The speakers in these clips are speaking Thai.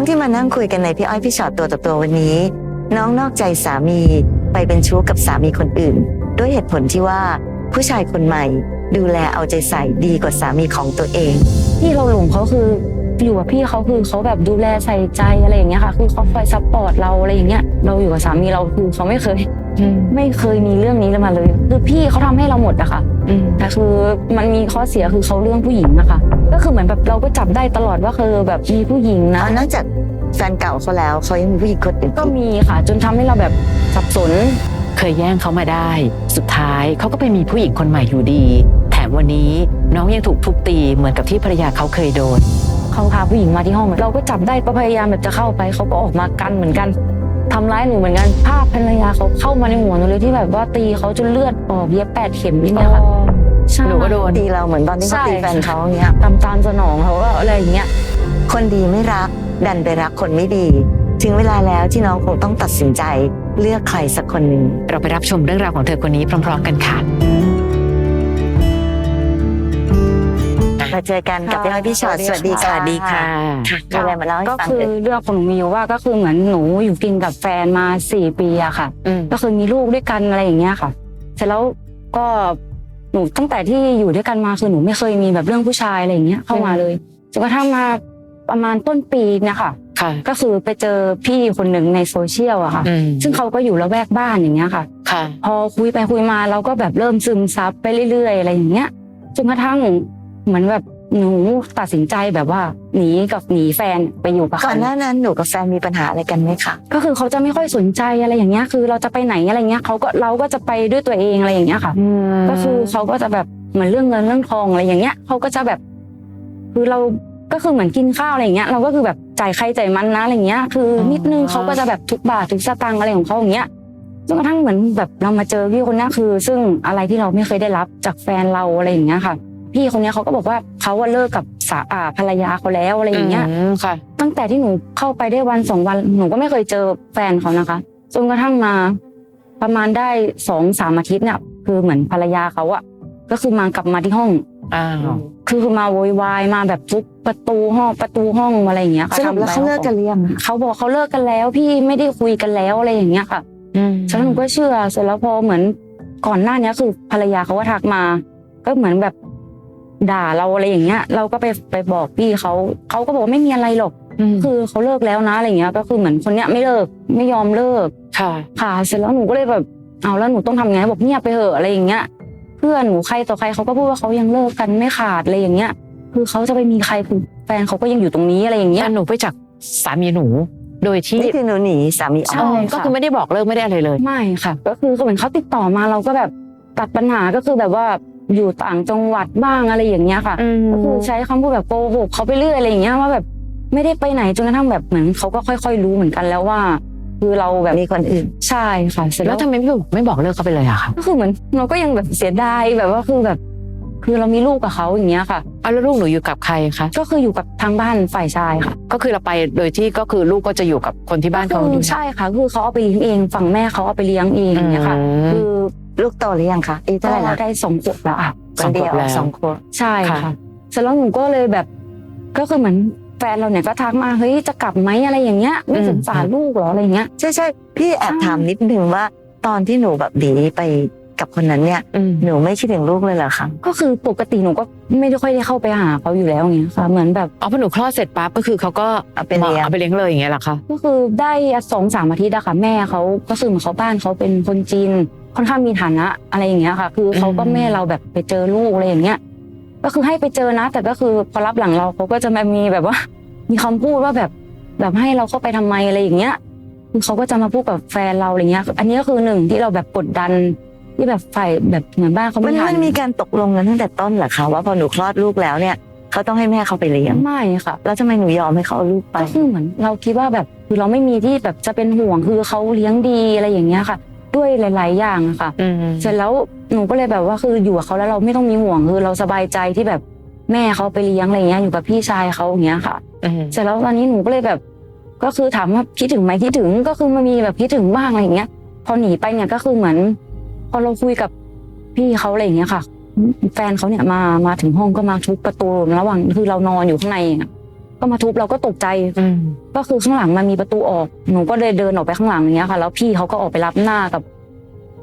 องที่มานั่งคุยกันในพี่อ้อยพี่ชอตตัวต่อตัววันนี้ น้องนอกใจสามีไปเป็นชู้กับสามีคนอื่น ด้วยเหตุผลที่ว่า ผู้ชายคนใหม่ ดูแลเอาใจใส่ดีกว่าสามีของตัวเอง พี่เราหลงเขาคืออยู่กับพี่เขาคือเขาแบบดูแลใส่ใจอะไรอย่างเงี้ยค่ะ คือเขาคอยซัพพอร์ตเราอะไรอย่างเงี้ย เราอยู่กับสามีเราคือเขาไม่เคยไม่เคยมีเรื่องนี้มาเลย คือพี่เขาทำให้เราหมดอะค่ะแต่คือมันมีข้อเสียคือเขาเรื่องผู้หญิงนะคะ ก็คือเหมือนแบบเราก็จับได้ตลอดว่าคือแบบมีผู้หญิงนะ นอกจากแฟนเก่าเขาแล้วเขายังมีผู้หญิงคนอื่นก็มีค่ะ จนทำให้เราแบบสับสน เคยแย่งเขามาได้ สุดท้ายเขาก็ไปมีผู้หญิงคนใหม่อยู่ดี แถมวันนี้น้องยังถูกทุบตีเหมือนกับที่ภรรยาเขาเคยโดน เขาพาผู้หญิงมาที่ห้องเราก็จับได้ก็พยายามแบบจะเข้าไปเขาก็ออกมากันเหมือนกันทำร้ายหนูเหมือนกันภาพภรรยาเขาเข้ามาในหัวหนูเลยที่แบบว่าตีเขาจนเลือดออกเย็บแปดเข็มนี่เนี่ยค่ะ ใช่หนูก็โดนตีเราเหมือนตอนที่เขาใช่ตีแฟนเขาอย่างเงี้ยตามตามสนองเขาก็อะไรอย่างเงี้ยคนดีไม่รัก ดันไปรักคนไม่ดี ถึงเวลาแล้วที่น้องคงต้องตัดสินใจเลือกใครสักคนหนึ่งเราไปรับชมเรื่องราวของเธอคนนี้พร้อม ๆ กันค่ะมาเจอกันกับพี่อ้อยพี่ชอตสวัสดีสวัสดีค่ะมีอะไรมาเล่าให้ก็ฟังคือเอ่ยเรื่องของหนูมีอยู่ว่าก็คือเหมือนหนูอยู่กินกับแฟนมาสี่ปีอะค่ะอืมก็คือมีลูกด้วยกันอะไรอย่างเงี้ยค่ะ เสร็จแล้วก็ หนูตั้งแต่ที่อยู่ด้วยกันมาคือหนูไม่เคยมีแบบเรื่องผู้ชายอะไรอย่างเงี้ยเข้ามาเลยจนกระทั่งมาประมาณต้นปีเนี่ยค่ะค่ะก็คือไปเจอพี่คนหนึ่งในโซเชียลอะค่ะอืมซึ่งเขาก็อยู่ละแวกบ้านอย่างเงี้ยค่ะ ค่ะ พอคุยไปคุยมาเราก็แบบเริ่มซึมซับไปเรื่อยๆ อะไรอย่างเงี้ยจนกระทั่งเหมือนแบบ หนูตัดสินใจแบบว่าหนีกับหนีแฟนไปอยู่กับก่เขาอนหน้านั้นหนูกับแฟนมีปัญหาอะไรกันไหมคะก็คือเขาจะไม่ค่อยสนใจอะไรอย่างเงี้ยคือเราจะไปไหนอะไรเงี้ยเขาก็เราก็จะไปด้วยตัวเองอะไรอย่างเงี้ยค่ะก็คือเขาก็จะแบบเหมือนเรื่องเงินเรื่องทองอะไรอย่างเงี้ยเขาก็จะแบบ คือเราก็คือเหมือนกินข้าวอะไรอย่างเงี้ยเราก็คือแบบจ่ายใครจ่ายมันนะอะไรอย่างเงี้ย คือ นิดนึงเขาก็จะแบบทุกบาททุกสตางค์อะไรของเขาอย่างเงี้ยจนกระทั่งเหมือนแบบเรามาเจอพี่คนเนี้ยคือ ซึ่งอะไรที่เราไม่เคยได้รับจากแฟนเราอะไรอย่างเงี้ยค่ะ พี่คนเนี้ยเขาก็บอกว่าเขาว่าเลิกกับสาอ่าภรรยาเขาแล้วอะไรอย่างเงี้ยมค่ะ ตั้งแต่ที่หนูเข้าไปได้วันสองวันหนูก็ไม่เคยเจอแฟนเขานะคะจนกระทั่งมา ประมาณได้สองสามอาทิตย์เนี่ยคือเหมือนภรรยาเขาอะก็คือมากลับมาที่ห้องอ้าวคือคือมาโวยวายมาแบบทุบประตูห้องประตูห้องอะไรอย่างเงี้ยค่ะสรุปแล้วเขาเลิกกันหรือยังเขาบอกเขาเลิกกันแล้ว พี่ไม่ได้คุยกันแล้วอะไรอย่างเงี้ยค่ะอืมฉะนั้นหนูก็เชื่อเสร็จแล้วพอเหมือนก่อนหน้านี้คือภรรยาเขาก็ทักมา ก็เหมือนแบบ ด่าเราอะไรอย่างเงี้ย เราก็ไปไปบอกพี่เขาเขาก็บอกว่าไม่มีอะไรหรอกมคือเขาเลิกแล้วนะอะไรเงี้ย ก็คือเหมือนคนเนี้ยไม่เลิกไม่ยอมเลิกค่ะค่ะเสร็จแล้วหนูก็เลยแบบเอาแล้วหนูต้องทำไงบอกเงียบไปเถอะอะไรอย่างเงี้ย เพื่อนหนูใครต่อใครเขาก็พูดว่าเขายังเลิกกันไม่ขาดอะไรอย่างเงี้ย คือเขาจะไปมีใครคือแฟนเขาก็ยังอยู่ตรงนี้อะไรอย่างเงี้ยแต่หนูไปจากสามีหนูโดยที่นี่คือหนูหนีสามีอใช่อกก็คือไม่ได้บอกเลิกไม่ได้อะไรเลย ไม่ค่ะ ก็คือเหมือนเขาติดต่อมาเราก็แบบตัดปัญหาก็คือแบบว่า อยู่ต่างจังหวัดบ้างอะไรอย่างเงี้ยค่ะก็คือใช้คำพูดแบบโกหกเขาไปเรื่อยอะไรอย่างเงี้ยว่าแบบไม่ได้ไปไหนจนกระทั่งแบบเหมือนเขาก็ค่อย ๆ รู้เหมือนกันแล้วว่า คือเราแบบมีคนอื่นใช่ค่ะเสร็จแล้แล้ววทำไมไม่บอกไม่บอกเลิกเขาไปเลยอะคะก็คือเหมือนเราก็ยังแบบเสียดายแบบว่าคือแบบ คือเรามีลูกกับเขาอย่างเงี้ยค่ะเอาแล้วลูกหนูอยู่กับใครคะก็คืออยู่กับทางบ้านฝ่ายชายค่ะ ก็คือเราไปโดยที่ก็คือลูกก็จะอยู่กับคนที่บ้านเขาคืดูอใช่ค่ะคือเขาเอาไปเลี้ยงเองฝั่งแม่เขาเอาไปเลี้ยงเองอย่างเงี้ยค่ะ คือ ลูกโตหรือยังคะอายุก็เท่าไหร่ละได้สองขวบแล้วอะคนเดียวสองขวบใช่ค่ะ เสร็จแล้วหนูก็เลยแบบ ก็คือเหมือนแฟนเราเนี่ยก็ทักมาเฮ้ยจะกลับไหมอะไรอย่างเงี้ย ไม่สงสารลูกเหรออะไรอย่างเงี้ย ใช่ใช่พี่แอบใช่ถามนิดนึงว่า ตอนที่หนูแบบหนีไปกับคนนั้นเนี่ย อืม หนูไม่คิดถึงลูกเลยเหรอคะก็คือปกติหนูก็ไม่ได้ค่อยได้เข้าไปหาเขาอยู่แล้วอย่างเงี้ยค่ะ เหมือนแบบอ๋อพอหนูคลอดเสร็จปั๊บก็คือเขาก็เอาไปเลี้ยง เอาไปเลี้ยงเลยอย่างเงี้ยเหรอคะ ก็คือได้สองสามอาทิตย์อะค่ะแม่เขาก็คือเหมือนเขาบ้านเขาเป็นคนจีน ค่อนข้างมีฐานะอะไรอย่างเงี้ยค่ะ คือเขาก็แม่เราแบบไปเจอลูกอะไรอย่างเงี้ย ก็คือให้ไปเจอนะ แต่ก็คือพอรับหลังเราเขาก็จะมามีแบบว่า มีคำพูดว่าแบบแบบให้เราเข้าไปทำไมอะไรอย่างเงี้ยคือเขาก็จะมาพูดกับแฟนเราอะไรเงี้ย อันนี้ก็คือหนึ่งที่เราแบบกดดันที่แบบฝ่ายแบบเหมือนบ้านเขามันไม่ทัมันนมีการตกลงกันตั้งแต่ต้นเหรอคะว่าพอหนูคลอดลูกแล้วเนี่ยเขาต้องให้แม่เขาไปเลี้ยงไม่ค่ะแล้วทำไมหนูยอมให้เขาเอาลูกไปก็คือเหมือนเราคิดว่าแบบคือเราไม่มีที่แบบจะเป็นห่วงคือเขาเลี้ยงดีอะไรอย่างเงี้ยค่ะ ด้วยหลาย ๆ อย่างอะค่ะ อืมเสร็จแล้วหนูก็เลยแบบว่าคืออยู่กับเขาแล้วเราไม่ต้องมีห่วงคือเราสบายใจที่แบบแม่เขาไปเลี้ยงอะไรเงี้ยอยู่กับพี่ชายเขาอย่างเงี้ยค่ะ อืมเสร็จแล้วตอนนี้หนูก็เลยแบบ ก็คือถามว่าคิดถึงไหมคิดถึงก็คือมันมีแบบคิดถึงบ้างอะไรอย่างเงี้ย พอหนีไปเนี่ยก็คือเหมือน พอเราคุยกับพี่เขาอะไรอย่างเงี้ยค่ะ แฟนเขาเนี่ยมามาถึงห้องก็มาทุบประตูระหว่างคือเรานอนอยู่ข้างในอะ ก็มาทุบเราก็ตกใจอืมก็คือข้างหลังมันมีประตูออก หนูก็เลยเดินออกไปข้างหลังอย่างเงี้ยค่ะ แล้วพี่เขาก็ออกไปรับหน้ากับ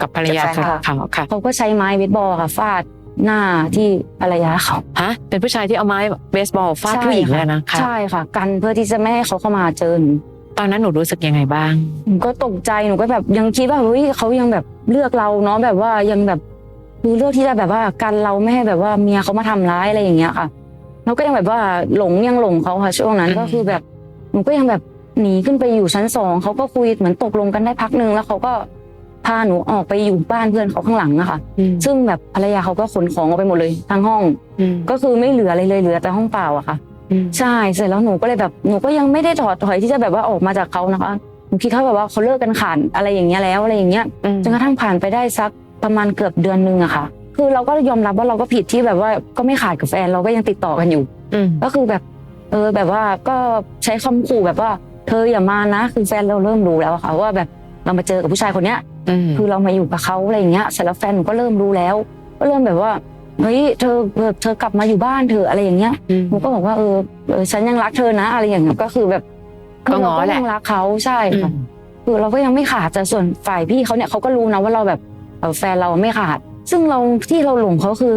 กับภรรยากับแฟนเขาเขาเขาค่ะเขาก็ใช้ไม้เบสบอลค่ะฟาดหน้าที่ภรรยาเขาฮะเป็นผู้ชายที่เอาไม้เบสบอลฟาดผู้หญิงเลยนะคะใช่ค่ะ กันเพื่อที่จะไม่ให้เขาเข้ามาเจอหนูตอนนั้นหนูรู้สึกยังไงบ้างหนูก็ตกใจหนูก็แบบยังคิดว่าเฮ้ยเขายังแบบเลือกเราเนาะแบบว่ายังแบบคือเลือกที่จะแบบว่ากันเราไม่ให้แบบว่าเมียเขามาทำร้ายอะไรอย่างเงี้ยค่ะ เราก็ยังแบบว่าหลงยังหลงเขาค่ะช่วงนั้นอืมก็คือแบบหนูก็ยังแบบหนีขึ้นไปอยู่ชั้นสองเขาก็คุยเหมือนตกลงกันได้พักหนึ่งแล้วเขาก็พาหนูออกไปอยู่บ้านเพื่อนเขาข้างหลังอะค่ะ ซึ่งแบบภรรยาเขาก็ขนของออกไปหมดเลยทั้งห้อง ก็คือไม่เหลืออะไรเลยเหลือแต่ห้องเปล่าอะค่ะ ใช่เสร็จแล้วหนูก็เลยแบบหนูก็ยังไม่ได้ถอดถอยที่จะแบบว่าออกมาจากเขานะคะหนูคิดเขาแบบว่าเขาเลิกกันขาดอะไรอย่างเงี้ยแล้วอะไรอย่างเงี้ยจนกระทั่งผ่านไปได้สักประมาณเกือบเดือนหนึงอะค่ะ คือเราก็ยอมรับว่าเราก็ผิดที่แบบว่าก็ไม่ขาดกับแฟนเราก็ยังติดต่อกันอยู่อืมก็คือแบบเออแบบว่าก็ใช้คำขู่แบบว่า เธออย่ามานะ คือแฟนเราเริ่มรู้แล้วอะค่ะว่าแบบเรามาเจอกับผู้ชายคนเนี้ยอืมคือเรามาอยู่กับเขาอะไรอย่างเงี้ยเสร็จแล้วแฟนหนูก็เริ่มรู้แล้ว ก็เริ่มแบบว่าเฮ้ยเธอแบบเธอกลับมาอยู่บ้านเธอะอะไรอย่างเงี้ยหนูก็บอกว่าเออเออฉันยังรักเธอนะ อะไรอย่างเงี้ยก็คือแบบก็ง้อเราแหละยังรักเขาใช่อืค่ะมคือเราก็ยังไม่ขาดแต่ส่วนฝ่ายพี่เขาเนี่ยเขาก็รู้นะว่าเราแบบเอ่อแฟนเราไม่ขาด ซึ่งเราที่เราหลงเขาคือ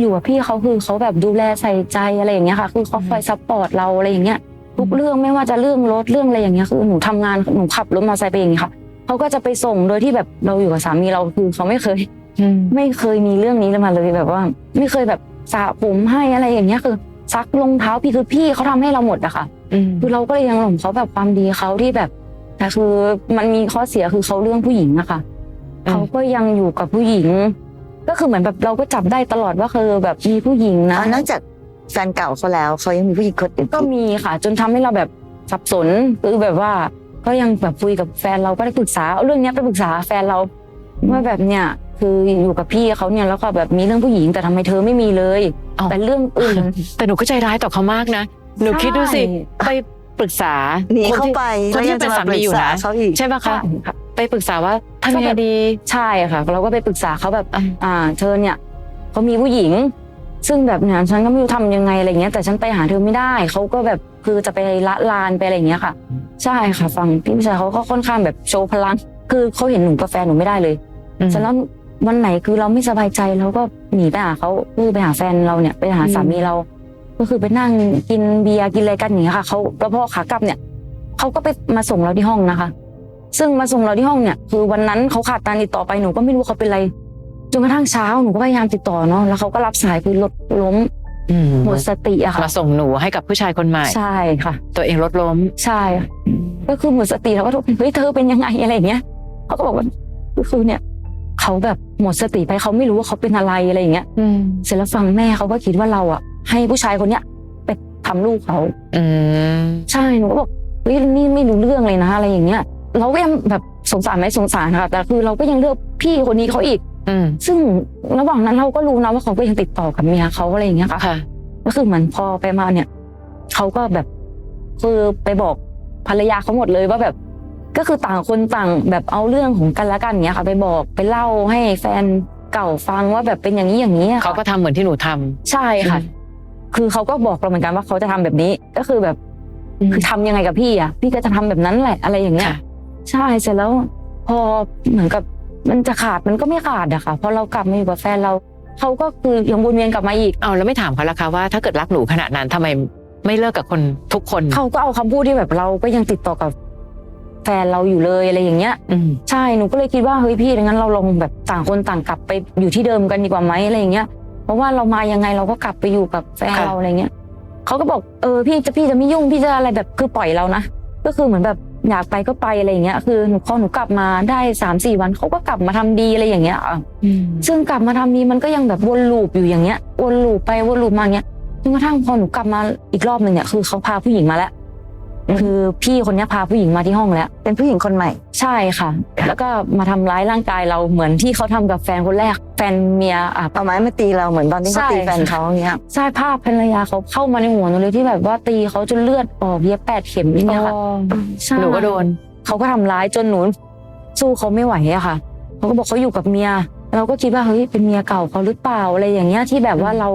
อยู่กับพี่เขาคือเขาแบบดูแลใส่ใจอะไรอย่างเงี้ยค่ะ คือเขาคอยซัพพอร์ตเราอะไรอย่างเงี้ยทุกเรื่องไม่ว่าจะเรื่องรถเรื่องอะไรอย่างเงี้ยคือหนูทำงานหนูขับรถมอเตอร์ไซค์ไปอย่างเงี้ยค่ะเขาก็จะไปส่งโดยที่แบบเราอยู่กับสามีเราคือเขาไม่เคยอืมไม่เคยมีเรื่องนี้เลยมาเลยแบบว่า ไม่เคยแบบสระผมให้อะไรอย่างเงี้ยคือซักรองเท้าพี่คือพี่เขาทำให้เราหมดอะค่ะอืมคือเราก็เลยยังหลงเขาแบบความดีเขาที่แบบ แต่คือมันมีข้อเสียคือเขาเรื่องผู้หญิงอะค่ะอืมเขาก็ยังอยู่กับผู้หญิง ก็คือเหมือนแบบเราก็จับได้ตลอดว่าคือแบบมีผู้หญิงนะอ่านอกจากแฟนเก่าเขาแล้วเขายังมีผู้หญิงคนอื่นก็มีค่ะ จนทำให้เราแบบสับสนคือแบบว่าก็ยังแบบคุยกับแฟนเราก็ได้ปรึกษาเอาเรื่องเนี้ยไปปรึกษาแฟนเราว่าแบบเนี้ยคืออยู่กับพี่เขาเนี่ยแล้วก็แบบมีเรื่องผู้หญิงแต่ทำไมเธอไม่มีเลย อ้าว แต่เรื่องอื่น แต่หนูก็ใจร้ายต่อเขามากนะ หนูคิดดูสิ ไปปรึกษาหนีคนเข้าที่ไปคนที่แล้วยังจะเป็นมาสาปมีรึกอยู่ษานะเขาอีก ใช่ปะใช่คะ ค่ะ ไปปรึกษาว่า ทำยังไงดีใช่ค่ะ เราก็ไปปรึกษาเขาแบบอะอ่าเธอเนี่ยเขามีผู้หญิง ซึ่งแบบเนี่ยฉันก็ไม่รู้ทำยังไงอะไรเงี้ยแต่ฉันไปหาเธอไม่ได้เขาก็แบบคือจะไปละลานไปอะไรอย่างเงี้ยค่ะ ใช่ค่ะฟังพี่ผู้ชายเขาก็ค่อนข้างแบบโชว์พลัง คือเขาเห็นหนูกับแฟนหนูไม่ได้เลยอืมเสร็จแล้ววันไหนคือเราไม่สบายใจเราก็หนีไปหาเขาคือไปหาแฟนเราเนี่ยไปหาอืมสามีเรา ก็คือไปนั่งกินเบียร์กินอะไรกันอย่างเงี้ยค่ะเขาแล้วพอขากลับเนี่ยเขาก็ไปมาส่งเราที่ห้องนะคะ ซึ่งมาส่งเราที่ห้องเนี่ยคือวันนั้นเขาขาดการติดต่อไปหนูก็ไม่รู้เขาเป็นอะไรจนกระทั่งเช้าหนูก็พยายามติดต่อเนาะแล้วเขาก็รับสายคือรถล้มอืมหมดสติอะค่ะมาส่งหนูให้กับผู้ชายคนใหม่ใช่ค่ะ ตัวเองรถล้มใช่ค่ะก็คือหมดสติแล้วก็โทรเฮ้ยเธอเป็นยังไงอะไรอย่างเงี้ยเขาก็บอกว่าคือเนี่ยเขาแบบหมดสติไปเขาไม่รู้ว่าเขาเป็นอะไรอะไรอย่างเงี้ยอืมเสร็จแล้วฟังแม่เขาก็คิดว่าเราอะให้ผู้ชายคนเนี้ยไปทำลูกเขาอืมใช่หนูก็บอกเฮ้ยนี่ไม่รู้เรื่องเลยนะอะไรอย่างเงี้ย เราก็ยังแบบสงสารไหมสงสารค่ะแต่คือเราก็ยังเลือกพี่คนนี้เขาอีก อืมซึ่งระหว่างนั้นเราก็รู้นะว่าเขาก็ยังติดต่อกับเมียเขาอะไรอย่างเงี้ยค่ะ ค่ะ ก็คือเหมือนพอไปมาเนี่ยเขาก็แบบคือไปบอกภรรยาเขาหมดเลยว่าแบบ ก็คือต่างคนต่างแบบเอาเรื่องของกันและกันอย่างเงี้ยค่ะ ไปบอกไปเล่าให้แฟนเก่าฟังว่าแบบเป็นอย่างนี้อย่างนี้อะค่ะ เขาก็ทำเหมือนที่หนูทำ ใช่ค่ะ อืม คือเขาก็บอกเราเหมือนกันว่าเขาจะทำแบบนี้ ก็คือแบบอืมคือทำยังไงกับพี่อะ พี่ก็จะทำแบบนั้นแหละอะไรอย่างเงี้ย ค่ะ ใช่เสร็จแล้วพอเหมือนกับมันจะขาดมันก็ไม่ขาดอะค่ะพอเรากลับมาอยู่กับแฟนเราเขาก็คือยังวนเวียนกลับมาอีกเอาแล้วไม่ถามเขาละคะว่าถ้าเกิดรักหนูขนาดนั้นทำไมไม่เลิกกับคนทุกคนเขาก็เอาคำพูดที่แบบเราก็ยังติดต่อกับแฟนเราอยู่เลยอะไรอย่างเงี้ยอืมใช่หนูก็เลยคิดว่าเฮ้ยพี่ดังนั้นเราลองแบบต่างคนต่างกลับไปอยู่ที่เดิมกันดีกว่าไหมอะไรอย่างเงี้ยเพราะว่าเรามายังไงเราก็กลับไปอยู่กับแฟนค่ะเราอะไรเงี้ยเขาก็บอกเออพี่จะพี่จะไม่ยุ่งพี่จะอะไรแบบคือปล่อยเรานะก็คือเหมือนแบบ อยากไปก็ไปอะไรอย่างเงี้ย คือหนูพอหนูกลับมาได้สามสี่วันเขาก็กลับมาทำดีอะไรอย่างเงี้ยอะอืมซึ่งกลับมาทำดีมันก็ยังแบบวนลูปอยู่อย่างเงี้ยวนลูปไปวนลูปมาอย่างเงี้ยจนกระทั่งพอหนูกลับมาอีกรอบหนึ่งเนี่ยคือเขาพาผู้หญิงมาแล้ว คือพี่คนเนี้ยพาผู้หญิงมาที่ห้องแล้ว เป็นผู้หญิงคนใหม่ ใช่ค่ะ แล้วก็มาทำร้ายร่างกายเราเหมือนที่เขาทำกับแฟนคนแรก แฟนเมียอะเอาไม้มาตีเราเหมือนตอนที่เขาใช่ตีแฟนเขาอย่างเงี้ยใช่ภาพภรรยาเขาเข้ามาในหัวหนูเลยที่แบบว่าตีเขาจนเลือดออกเย็บแปดเข็มอย่างเงี้ยค่ะใช่หนูก็โดนเขาก็ทำร้ายจนหนูสู้เขาไม่ไหวอะค่ะเขาก็บอกเขาอยู่กับเมีย เราก็คิดว่าเฮ้ยเป็นเมียเก่าเขาหรือเปล่าอะไรอย่างเงี้ยที่แบบว่าเรา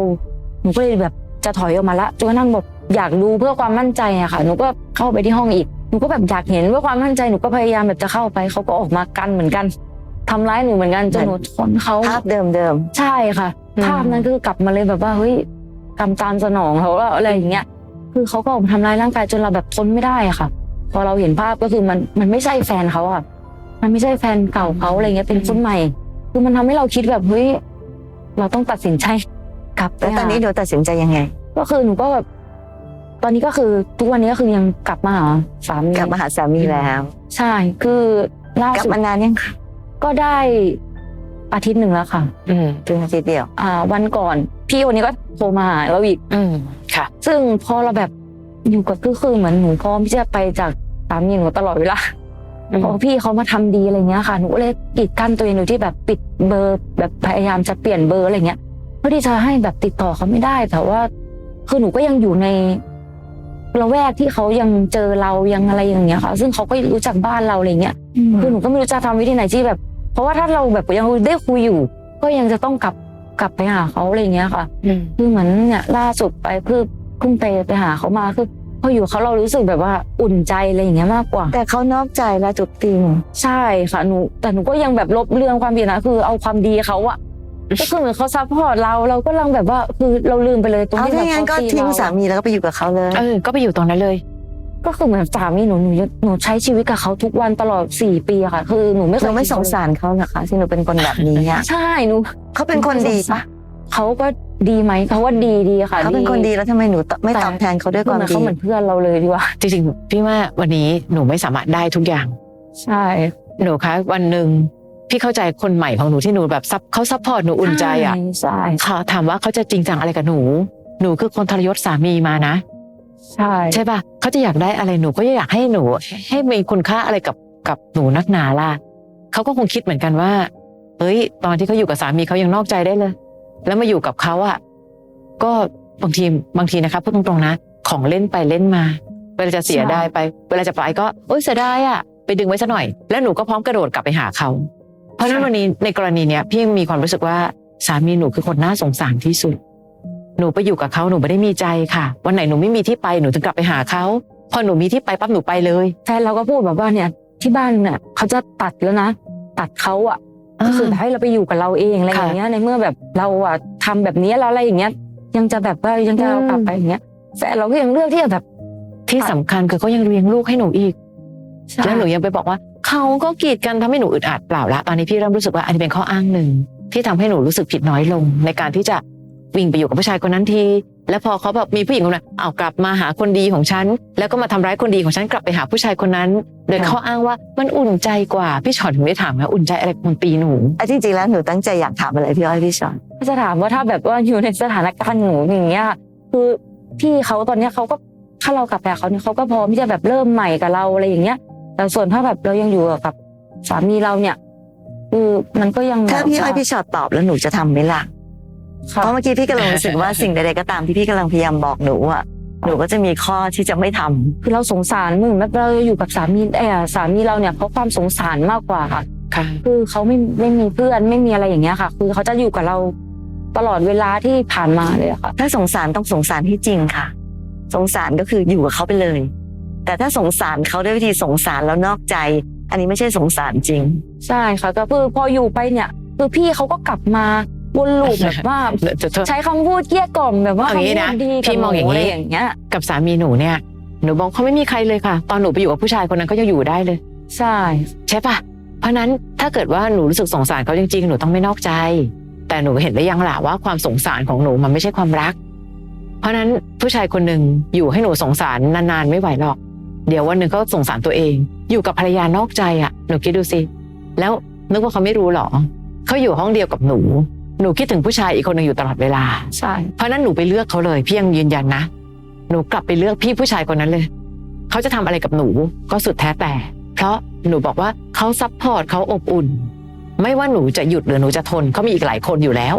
หนูก็เลยแบบจะถอยออกมาละจนกระทั่งบอก อยากดูเพื่อความมั่นใจอะค่ะหนูก็เข้าไปที่ห้องอีกหนูก็แบบอยากเห็นเพื่อความมั่นใจหนูก็พยายามแบบจะเข้าไปเขาก็ออกมากันเหมือนกันทำร้ายหนูเหมือนกันจนหนูทนเขาภาพเดิมเดิมใช่ค่ะอืมภาพนั้นคือกลับมาเลยแบบว่าเฮ้ยกำตามสนองเขาว่าอะไรอย่างเงี้ย คือเขาก็ออกมาทำร้ายร่างกายจนเราแบบทนไม่ได้อะค่ะ พอเราเห็นภาพก็คือมันมันไม่ใช่แฟนเขาอะมันไม่ใช่แฟนเก่าเขาอะไรเงี้ยเป็นคนใหม่ คือมันทำให้เราคิดแบบเฮ้ยเราต้องตัดสินใจกลับๆไปแล้วตอนหานี้หนูตัดสินใจยังไง ก็คือหนูก็แบบ ตอนนี้ก็คือทุกวันนี้ก็คือยังกลับมาหาสามีกลับมาหาสามีแล้ว ใช่ คือล่ากลับสุดมานานยังคะก็ได้อาทิตย์หนึ่งแล้วค่ะ อืมเพียงอาทิตย์เดียว อ่า วันก่อน พี่คนนี้ก็โทรมาหาเราอีก อืมค่ะ ซึ่งพอเราแบบอยู่กับก็คือเหมือนหนูพร้อมที่จะไปจากสามีหนูตลอดเวลาอืม พอพี่เขามาทำดีอะไรเงี้ยค่ะหนูก็เลยกีดกั้นตัวเองโดยที่แบบปิดเบอร์ แบบพยายามจะเปลี่ยนเบอร์อะไรเงี้ยเพื่อที่จะให้แบบติดต่อเขาไม่ได้ แต่ว่าคือหนูก็ยังอยู่ใน ละแวกที่เขายังเจอเรายังอะไรอย่างเงี้ยค่ะ ซึ่งเขาก็รู้จักบ้านเราอะไรเงี้ยคือหนูก็ไม่รู้จะทำวิธีไหนที่แบบ เพราะว่าถ้าเราแบบยังได้คุยอยู่ ก็ยังจะต้องกลับกลับไปหาเขาอะไรเงี้ยค่ะอืมคือเหมือนเนี่ยล่าสุดไปเพิ่งเพิ่งไปไปหาเขามาคือพออยู่เขาเรารู้สึกแบบว่าอุ่นใจอะไรอย่างเงี้ยมากกว่า แต่เขานอกใจแล้วจุดติงใช่ค่ะหนูแต่หนูก็ยังแบบลบเรื่องความผิดนะคือเอาความดีเขาอะ ก็คือเหมือนเขาซัพพอร์ตเราเราก็ลังแบบว่าคือเราลืมไปเลยตรงเอาที่แบบถ้างั้นก็เขาตีทิ้งเราสามีแล้วก็ไปอยู่กับเขาเลย เออ ก็ไปอยู่ตรงนั้นเลย ก็คือเหมือนสามีหนูหนูหนูใช้ชีวิตกับเขาทุกวันตลอดสี่ปีอะค่ะ คือหนูไม่เคเรายไม่สงสารเขาเหรอคะที่หนูเป็นคนแบบนี้อะใช่หนูเขาเป็นคนดีปะเขาก็ดีไหมเขาว่าดีดีค่ะเขาเป็นคนดีแล้วทำไมหนูไม่ตอบแทนเขาด้วยคคือวามเหมือนดี เขาเหมือนเพื่อนเราเลยดีกว่า จริงๆ พี่ว่าวันนี้หนูไม่สามารถได้ทุกอย่าง ใช่ หนูคะวันหนึ่ง พี่เข้าใจคนใหม่ของหนูที่หนูแบบซับเขาซัพพอร์ตหนูอุ่นใจอะใช่เขาถามว่าเขาจะจริงจังอะไรกับหนู หนูคือคนทรยศสามีมานะ ใช่ใช่ป่ะเขาจะอยากได้อะไรหนูก็อยากให้หนู ให้มีคุณค่าอะไรกับกับหนูนักหนาล่ะเขาก็คงคิดเหมือนกันว่าเอ้ย ตอนที่เขาอยู่กับสามีเขายังนอกใจได้เลย แล้วมาอยู่กับเขาอะก็บางทีบางทีนะคะพูดตรงๆนะ ของเล่นไปเล่นมา เวลาจะเสียได้ไป เวลาจะไปก็โอ๊ยเสียดายอะ ไปดึงไว้ซะหน่อย แล้วหนูก็พร้อมกระโดดกลับไปหาเขา เพราะฉะนั้นวันนี้ในกรณีเนี้ยพี่มีความรู้สึกว่าสามีหนูคือคนน่าสงสารที่สุด หนูไปอยู่กับเขาหนูไม่ได้มีใจค่ะ วันไหนหนูไม่มีที่ไปหนูถึงกลับไปหาเขาพอหนูมีที่ไปปั๊บหนูไปเลยแฟนเราก็พูดแบบว่าเนี่ย ที่บ้านเนี่ยเขาจะตัดแล้วนะ ตัดเขาอะก็คือให้เราไปอยู่กับเราเองอะไรอย่างเงี้ยในเมื่อแบบเราอะทำแบบนี้แล้วอะไรอย่างเงี้ย ยังจะแบบว่ายังจะเอากลับไปอย่างเงี้ยแฟนเราก็ยังเลือกที่จะแบบที่สำคัญคือเขายังเลี้ยงลูกให้หนูอีกใช่แล้วหนูยังไปบอกว่า เขาก็กีดกันทำให้หนูอึดอัดเปล่าละตอนนี้พี่เริ่มรู้สึกว่าอันนี้เป็นข้ออ้างหนึ่งที่ทำให้หนูรู้สึกผิดน้อยลง ในการที่จะวิ่งไปอยู่กับผู้ชายคนนั้นที แล้วพอเขาแบบมีผู้หญิงคนนั้นเอากลับมาหาคนดีของฉัน แล้วก็มาทำร้ายคนดีของฉันกลับไปหาผู้ชายคนนั้น โดยข้ออ้างว่ามันอุ่นใจกว่าพี่ชอตถึงได้ถามว่าอุ่นใจอะไรกับคนตีหนูอะจริงๆแล้วหนูตั้งใจอยากถามอะไรพี่อ้อยพี่ชอนก็จะถามว่าถ้าแบบว่าอยู่ในสถานการณ์หนูอย่างเงี้ยคือพี่เขาตอนเนี้ยเขาก็ถ้าเรากลับไปหาเขาเนี่ยเขาก็พร้อมที่จะแบบเริ่มใหม่กับเราอะไรอย่างเงี้ย แต่ส่วนถ้าแบบเรายังอยู่กับสามีเราเนี่ย คือมันก็ยังถ้าพี่อ้อยแบบพี่ชอตตอบแล้วหนูจะทำไหมล่ะค่ะเพราะเมื่อกี้พี่กำลังรู้สึกว่าสิ่งใดๆก็ตามที่พี่กำลังพยายามบอกหนูอะหนูก็จะมีข้อที่จะไม่ทำคือเราสงสารเหมือนแบบเราอยู่กับสามีเออสามีเราเนี่ยเพราะความสงสารมากกว่าค่ะค่ะคือเขาไม่ไม่มีเพื่อนไม่มีอะไรอย่างเงี้ยค่ะ คือเขาจะอยู่กับเราตลอดเวลาที่ผ่านมาเลยอะค่ะ ถ้าสงสารต้องสงสารที่จริงค่ะ สงสารก็คืออยู่กับเขาไปเลย แต่ถ้าสงสารเขาด้วยวิธีสงสารแล้วนอกใจ อันนี้ไม่ใช่สงสารจริง ใช่ค่ะก็คือพออยู่ไปเนี่ย คือพี่เขาก็กลับมาวนลูปแบบว่าจะโทษใช้คำพูดเกลี้ยกล่อมแบบว่าเอาอย่างนี้คำพูนะดดีพี่กับมองอย่างนี้นี้อะไรอย่างเงี้ย กับสามีหนูเนี่ยหนูบอกเขาไม่มีใครเลยค่ะ ตอนหนูไปอยู่กับผู้ชายคนนั้นก็ยังอยู่ได้เลย ใช่ ใช่ปะเพราะนั้นถ้าเกิดว่าหนูรู้สึกสงสารเขาจริง ๆ หนูต้องไม่นอกใจ แต่หนูเห็นได้ยังล่ะว่าความสงสารของหนูมันไม่ใช่ความรัก เพราะนั้นผู้ชายคนหนึ่งอยู่ให้หนูสงสารนานๆไม่ไหวหรอก เดี๋ยววันหนึ่งก็สงสารตัวเอง อยู่กับภรรยานอกใจอะหนูคิดดูสิ แล้วนึกว่าเขาไม่รู้หรอเขาอยู่ห้องเดียวกับหนู หนูคิดถึงผู้ชายอีกคนหนึ่งอยู่ตลอดเวลาใช่เพราะนั้นหนูไปเลือกเขาเลยพี่ยังยืนยันนะหนูกลับไปเลือกพี่ผู้ชายคนนั้นเลยเขาจะทำอะไรกับหนูก็สุดแท้แต่ เพราะหนูบอกว่าเขาซัพพอร์ตเขาอบอุ่น ไม่ว่าหนูจะหยุดหรือหนูจะทนเขามีอีกหลายคนอยู่แล้ว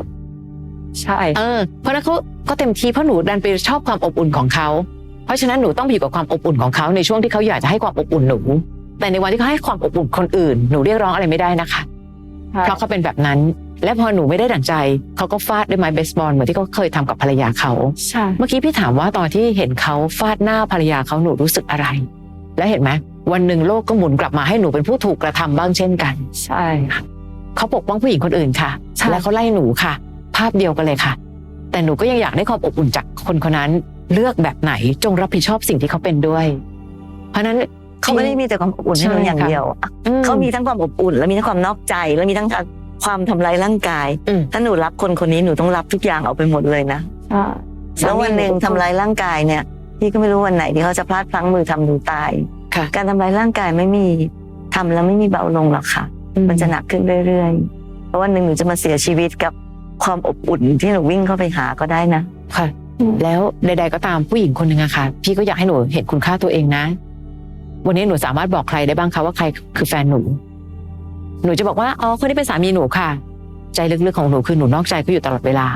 ใช่ เออ เพราะนั้นเขาก็เต็มที่เพราะหนูดันไปชอบความอบอุ่นของเขาเพ ราะฉะนั้นหนูต้องไปอยู่กับความอบอุ่นของเขาในช่วงที่เขาอยากจะให้ความอบอุ่นหนู แต่ในวันที่เขาให้ความอบอุ่นคนอื่น หนูเรียกร้องอะไรไม่ได้นะคะเพราะเขาเป็นแบบนั้น และพอหนูไม่ได้ดั่งใจ เขาก็ฟาดด้วยไม้เบสบอลเหมือนที่เขาเคยทำกับภรรยาเขาใช่เมื่อกี้พี่ถามว่าตอนที่เห็นเขาฟาดหน้าภรรยาเขาหนูรู้สึกอะไร และเห็นไหมวันหนึ่งโลกก็หมุนกลับมาให้หนูเป็นผู้ถูกกระทำบ้างเช่นกัน ใช่ค่ะเขาปกป้องผู้หญิงคนอื่นค่ะใช่และเขาไล่หนูค่ะ ภาพเดียวกันเลยค่ะ แต่หนูก็ยังอยากได้ความอบอุ่นจากคนคนนั้น เลือกแบบไหนจงรับผิดชอบสิ่งที่เขาเป็นด้วย เพราะฉะนั้น เขาไม่ได้มีแต่ความอบอุ่นให้หนูใช่อย่างค่ะเดียวอืเขามีทั้งความอบอุ่น และมีทั้งความนอกใจ และมีทั้งความทำลายร่างกายอืมถ้าหนูรับคนคนนี้หนูต้องรับทุกอย่างเอาไปหมดเลยนะใช่แล้ววันหนึ่งทำลายร่างกายเนี่ยพี่ก็ไม่รู้วันไหนที่เขาจะพลาดพลั้งมือทำหนูตายค่ะการทำลายร่างกายไม่มีทำแล้วไม่มีเบาลงหรอกค่ะ มันจะหนักขึ้นเรื่อยๆเพราะวันหนึ่งหนูจะมาเสียชีวิตกับความอบอุ่นที่หนูวิ่งเข้าไปหาก็ได้นะค่ะ แล้วใด ๆ ก็ตามผู้หญิงคนหนึ่งอะค่ะ พี่ก็อยากให้หนูเห็นคุณค่าตัวเองนะ วันนี้หนูสามารถบอกใครได้บ้างคะว่าใครคือแฟนหนู หนูจะบอกว่าอ๋อคนนี้เป็นสามีหนูค่ะ ใจลึกๆของหนูคือหนูนอกใจเขาอยู่ตลอดเวลา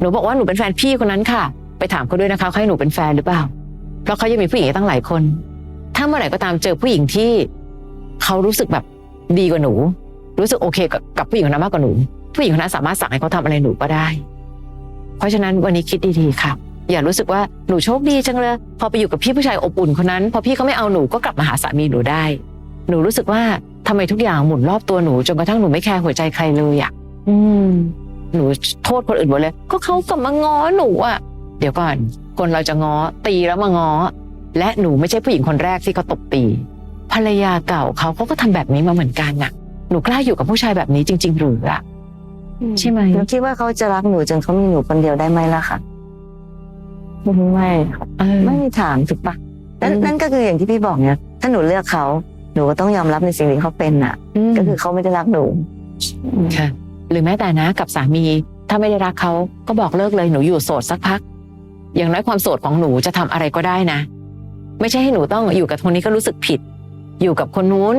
หนูบอกว่าหนูเป็นแฟนพี่คนนั้นค่ะ ไปถามเขาด้วยนะคะเขาให้หนูเป็นแฟนหรือเปล่า เพราะเขายังมีผู้หญิงอีกตั้งหลายคน ถ้าเมื่อไหร่ก็ตามเจอผู้หญิงที่เขารู้สึกแบบดีกว่าหนู รู้สึกโอเคกับกับผู้หญิงคนนั้นมากกว่าหนู ผู้หญิงคนนั้นสามารถสั่งให้เขาทำอะไรหนูก็ได้ เพราะฉะนั้นวันนี้คิดดีๆค่ะ อย่ารู้สึกว่าหนูโชคดีจังเลย พอไปอยู่กับพี่ผู้ชายอบอุ่นคนนั้น พอพี่เขาไม่เอาหนูก็กลับมาหาสามีหนูได้ หนูรู้สึกว่าทำไมทุกอย่างหมุนรอบตัวหนูจนกระทั่งหนูไม่แคร์หัวใจใครเลยอะอืม หนูโทษคนอื่นหมดเลย ก็เขากลับมาง้อหนูอะ เดี๋ยวก่อน คนเราจะง้อตีแล้วมาง้อ และหนูไม่ใช่ผู้หญิงคนแรกที่เขาตบตี ภรรยาเก่าเขาเขาก็ทำแบบนี้มาเหมือนกันน่ะ หนูกล้าอยู่กับผู้ชายแบบนี้จริง ๆ หรืออะ ใช่ไหมหนูคิดว่าเขาจะรักหนูจนเขามีหนูคนเดียวได้ไหมล่ะคะไม่ค่ะเออ ไม่มีทางถูกปะนั่นอืมนั่นก็คืออย่างที่พี่บอกเนี่ยถ้าหนูเลือกเขาหนูก็ต้องยอมรับในสิ่งที่เขาเป็นน่ะ มก็คือเขาไม่ได้รักหนู ค่ะ หรือแม้แต่นะกับสามี ถ้าไม่ได้รักเขาก็บอกเลิกเลยหนูอยู่โสดสักพัก อย่างน้อยความโสดของหนูจะทำอะไรก็ได้นะ ไม่ใช่ให้หนูต้องอยู่กับคนนี้ก็รู้สึกผิด อยู่กับคนนู้น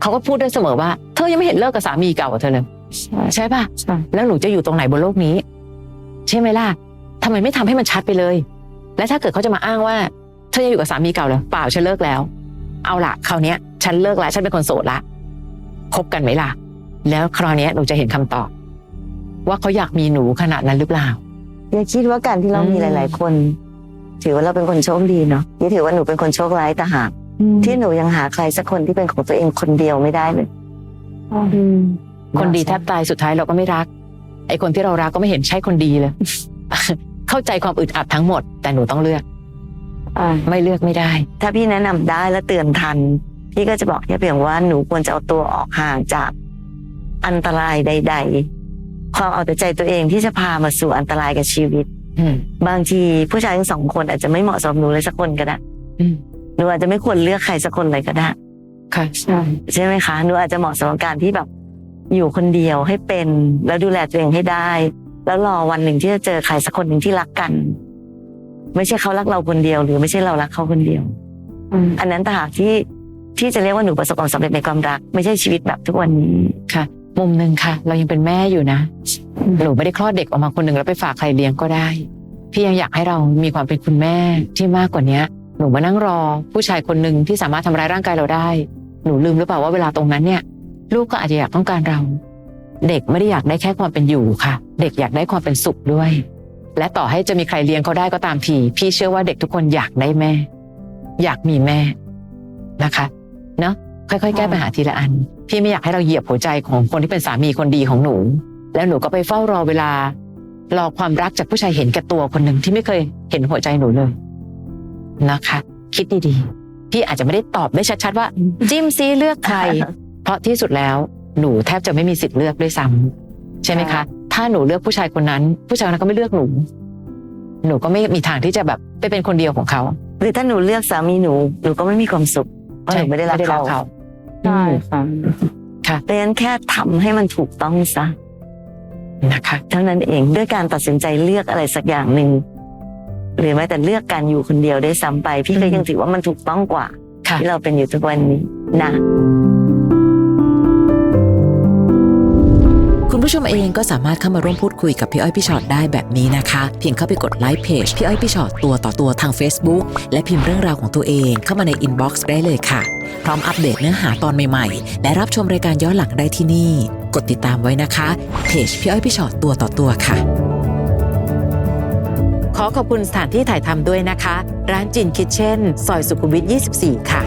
เขาก็พูดได้เสมอว่า เธอยังไม่เห็นเลิกกับสามีเก่ากับเธอเลย ใช่ใช่ป่ะใช่แล้วหนูจะอยู่ตรงไหนบนโลกนี้ ใช่ไหมล่ะทำไมไม่ทำให้มันชัดไปเลย และถ้าเกิดเขาจะมาอ้างว่าเธอยังอยู่กับสามีเก่าเหรอเปล่าฉันเลิกแล้ว เอาล่ะคราวเนี้ยฉันเลิกแล้วฉันเป็นคนโสดละคบกันไหมล่ะ แล้วคราวเนี้ยหนูจะเห็นคำตอบ ว่าเขาอยากมีหนูขนาดนั้นหรือเปล่าอย่าคิดว่าการที่เรามีอืมหลาย ๆ คน ถือว่าเราเป็นคนโชคดีเนาะนี่ถือว่าหนูเป็นคนโชคร้ายแต่หากที่หนูยังหาใครสักคนที่เป็นของตัวเองคนเดียวไม่ได้เลยอืม คนดีแทบตายสุดท้ายเราก็ไม่รัก ไอ้คนที่เรารักก็ไม่เห็นใช่คนดีเลย เข้าใจความอึดอัดทั้งหมด แต่หนูต้องเลือกอ่าไม่เลือกไม่ได้ ถ้าพี่แนะนำได้และเตือนทัน พี่ก็จะบอกแค่เพียงว่าหนูควรจะเอาตัวออกห่างจากอันตรายใด ๆ ความเอาแต่ใจตัวเองที่จะพามาสู่อันตรายกับชีวิตอืมบางทีผู้ชายทั้งสองคนอาจจะไม่เหมาะสำหรับหนูเลยสักคนก็ได้อืมหนูอาจจะไม่ควรเลือกใครสักคนเลยก็ได้ ค่ะใช่ใช่ไหมคะหนูอาจจะเหมาะสำหรับการที่แบบ อยู่คนเดียวให้เป็น แล้วดูแลตัวเองให้ได้ แล้วรอวันหนึ่งที่จะเจอใครสักคนหนึ่งที่รักกัน ไม่ใช่เขารักเราคนเดียว หรือไม่ใช่เรารักเขาคนเดียวอืมอันนั้นต่างหากที่ที่จะเรียกว่าหนูประสบความสำเร็จในความรัก ไม่ใช่ชีวิตแบบทุกวันนี้ค่ะ มุมหนึ่งค่ะ เรายังเป็นแม่อยู่นะหนูไม่ได้คลอดเด็กออกมาคนหนึ่งแล้วไปฝากใครเลี้ยงก็ได้ พี่ยังอยากให้เรามีความเป็นคุณแม่ที่มากกว่าเนี้ย หนูมานั่งรอ ผู้ชายคนหนึ่งที่สามารถทำร้ายร่างกายเราได้ หนูลืมหรือเปล่าว่าเวลาตรงนั้นเนี่ย ลูกก็อาจจะอยากต้องการเรา เด็กไม่ได้อยากได้แค่ความเป็นอยู่ค่ะ เด็กอยากได้ความเป็นสุขด้วย และต่อให้จะมีใครเลี้ยงเขาได้ก็ตามทีพี่เชื่อว่าเด็กทุกคนอยากได้แม่ อยากมีแม่นะคะเนาะค่อยๆ แก้ปัญหาทีละอัน พี่ไม่อยากให้เราเหยียบหัวใจของคนที่เป็นสามีคนดีของหนู แล้วหนูก็ไปเฝ้ารอเวลารอความรักจากผู้ชายเห็นแก่ตัวคนหนึ่งที่ไม่เคยเห็นหัวใจหนูเลยนะคะ คิดดีๆ พี่อาจจะไม่ได้ตอบได้ชัดๆว่า จิ้มซีเลือกใคร เพราะที่สุดแล้วหนูแทบจะไม่มีสิทธิ์เลือกด้วยซ้ำใช่ไหมคะ ถ้าหนูเลือกผู้ชายคนนั้น ผู้ชายคนนั้นก็ไม่เลือกหนู หนูก็ไม่มีทางที่จะแบบไปเป็นคนเดียวของเขา หรือถ้าหนูเลือกสามีหนูหนูก็ไม่มีความสุขเพราะหนูไม่ได้รักเขาใช่ค่ะค่ะดังนั้นแค่ทำให้มันถูกต้องซะนะคะเท่านั้นเองด้วยการตัดสินใจเลือกอะไรสักอย่างหนึ่งหรือแม้แต่เลือกการอยู่คนเดียวได้วยซ้ำไป พี่ก็อืมยังถือว่ามันถูกต้องกว่าค่ะที่เราเป็นอยู่ทุกวันนี้นะ ผู้ชมเองก็สามารถเข้ามาร่วมพูดคุยกับพี่อ้อยพี่ชอตได้แบบนี้นะคะ เพียงเข้าไปกดไลค์เพจพี่อ้อยพี่ชอตตัวต่อตัวทาง Facebook และพิมพ์เรื่องราวของตัวเองเข้ามาในอินบ็อกซ์ได้เลยค่ะ พร้อมอัปเดตเนื้อหาตอนใหม่ๆ และรับชมรายการย้อนหลังได้ที่นี่ กดติดตามไว้นะคะเพจพี่อ้อยพี่ชอตตัวต่อตัวค่ะ ขอขอบคุณสถานที่ถ่ายทำด้วยนะคะ ร้านจินคิทเช่น ซอยสุขุมวิท 24 ค่ะ